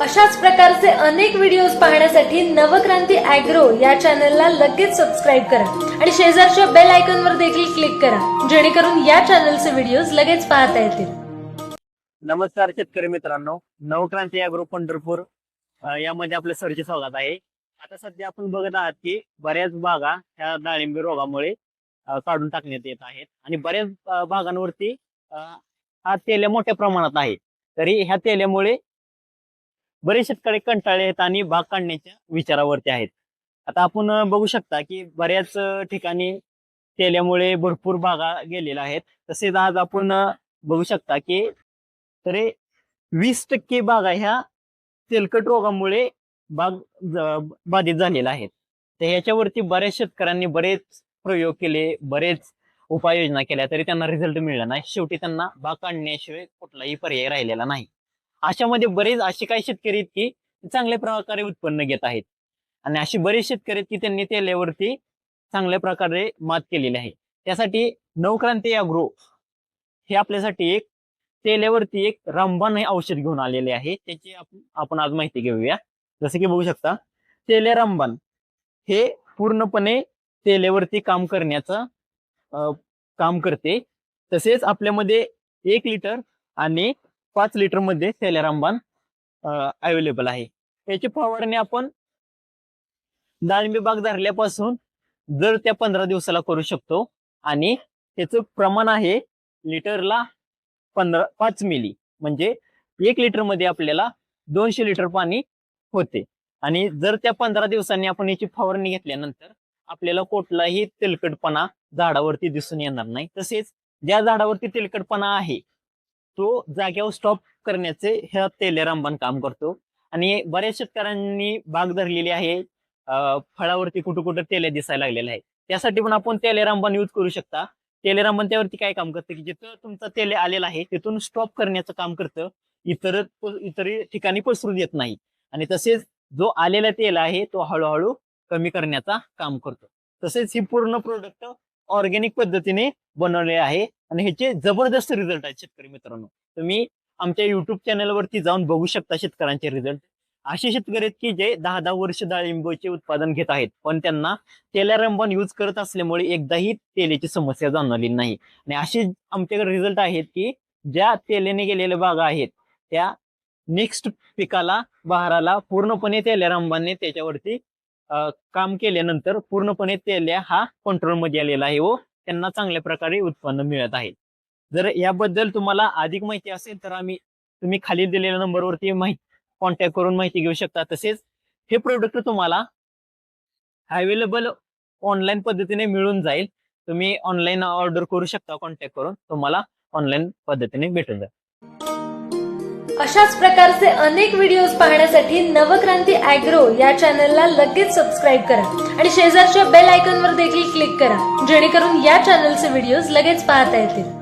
अशाच प्रकारचे अनेक व्हिडिओज पाहण्यासाठी नवक्रांती अॅग्रो या चॅनलला लगेच सबस्क्राईब करा. आणि शेजारच्या बेल आयकॉनवर देखील क्लिक करा जेणेकरून या चॅनलचे व्हिडिओज लगेच पाहता येतील. नमस्कार शेतकरी मित्रांनो नवक्रांती अॅग्रो पंढरपूर यामध्ये आपलं सरचे स्वागत आहे. आता सध्या आपण बघत आहात की बऱ्याच बागा ह्या डाळिंबी रोगामुळे काढून टाकण्यात येत आहेत. आणि बऱ्याच भागांवरती हा तेल्या मोठ्या प्रमाणात आहे. तरी ह्या तेल्यामुळे बरेच शेतकरी कंटाळे आहेत आणि बाग काढण्याच्या विचारावरती आहेत. आता आपण बघू शकता की बऱ्याच ठिकाणी तेल्यामुळे भरपूर भागा गेलेल्या आहेत. तसेच आज आपण बघू शकता की तरी वीस टक्के बागा ह्या तेलकट रोगामुळे बाग बाधित झालेला आहेत. तर ह्याच्यावरती बऱ्याच शेतकऱ्यांनी बरेच प्रयोग केले बरेच उपाययोजना केल्या तरी त्यांना रिझल्ट मिळाला नाही. शेवटी त्यांना बाग काढण्याशिवाय कुठलाही पर्याय राहिलेला नाही. अशामध्ये बरेच असे काही शेतकरी आहेत की चांगल्या प्रकारे उत्पन्न घेत आहेत. आणि असे बरेच शेतकरी आहेत की त्यांनी तेल्यावरती चांगल्या प्रकारे मात केलेली आहे. त्यासाठी नवक्रांती अग्रो हे आपल्यासाठी एक तेल्यावरती एक रामबाण हे औषध घेऊन आलेले आहे. त्याची आपण आज माहिती घेऊया. जसं की बघू शकता तेले रामबाण हे पूर्णपणे तेल्यावरती काम करण्याचं अं, काम करते. तसेच आपल्यामध्ये एक लिटर आणि पाच लिटरमध्ये सेलेरामबान अवेलेबल आहे. याची फवारणी आपण डाळिंबी बाग धरल्यापासून जर त्या पंधरा दिवसाला करू शकतो. आणि त्याचं प्रमाण आहे लिटरला पंधरा पाच मिली म्हणजे एक लिटरमध्ये आपल्याला दोनशे लिटर पाणी होते. आणि जर त्या पंधरा दिवसांनी आपण याची फवारणी घेतल्यानंतर आपल्याला कुठलाही तेलकटपणा झाडावरती दिसून येणार नाही. तसेच ज्या झाडावरती तेलकटपणा आहे तो जाग्यावर स्टॉप करण्याचे ह्या तेलेरामबान काम करतो. आणि बऱ्याच शेतकऱ्यांनी बाग धरलेली आहे. फळावरती कुठं कुठं तेले दिसायला लागलेले आहे. त्यासाठी पण आपण तेलेरामबान यूज करू शकता. तेलेरामबान त्यावरती काय काम करतं की जिथं तुमचा तेले आलेलं आहे तिथून स्टॉप करण्याचं काम करतं. इतर इतर ठिकाणी पसरू देत नाही. आणि तसेच जो आलेला तेल आहे तो हळूहळू कमी करण्याचा काम करतो. तसेच ही पूर्ण प्रोडक्ट ऑर्गॅनिक पद्धतीने बनवले आहे. आणि ह्याचे जबरदस्त रिझल्ट आहेत शेतकरी मित्रांनो. तुम्ही आमच्या युट्यूब चॅनलवरती जाऊन बघू शकता शेतकऱ्यांचे रिझल्ट असे शेतकरी आहेत की जे दहा दहा वर्ष डाळिंबाचे उत्पादन घेत आहेत. पण त्यांना तेलारंबन यूज करत असल्यामुळे एकदाही तेलेची समस्या जाणवली नाही. आणि असे आमच्याकडे रिझल्ट आहेत की ज्या तेलेने गेलेल्या बागा आहेत त्या नेक्स्ट पिकाला बहाराला पूर्णपणे तेल्यारंबाने त्याच्यावरती काम केल्यानंतर पूर्णपणे तेल्या हा कंट्रोलमध्ये आलेला आहे व त्यांना चांगल्या प्रकारे उत्पन्न मिळत आहे. जर याबद्दल तुम्हाला अधिक माहिती असेल तर आम्ही तुम्ही खाली दिलेल्या नंबरवरती माहिती कॉन्टॅक्ट करून माहिती घेऊ शकता. तसेच हे प्रोडक्ट तुम्हाला अवेलेबल ऑनलाईन पद्धतीने मिळून जाईल. तुम्ही ऑनलाईन ऑर्डर करू शकता कॉन्टॅक्ट करून. तुम्हाला ऑनलाईन पद्धतीने भेटून जाईल. अशाच प्रकारचे अनेक व्हिडिओज पाहण्यासाठी नवक्रांती अॅग्रो या चॅनलला लगेच सबस्क्राईब करा. आणि शेजारच्या बेल आयकॉनवर देखील क्लिक करा जेणेकरून या चॅनलचे व्हिडिओज लगेच पाहता येतील.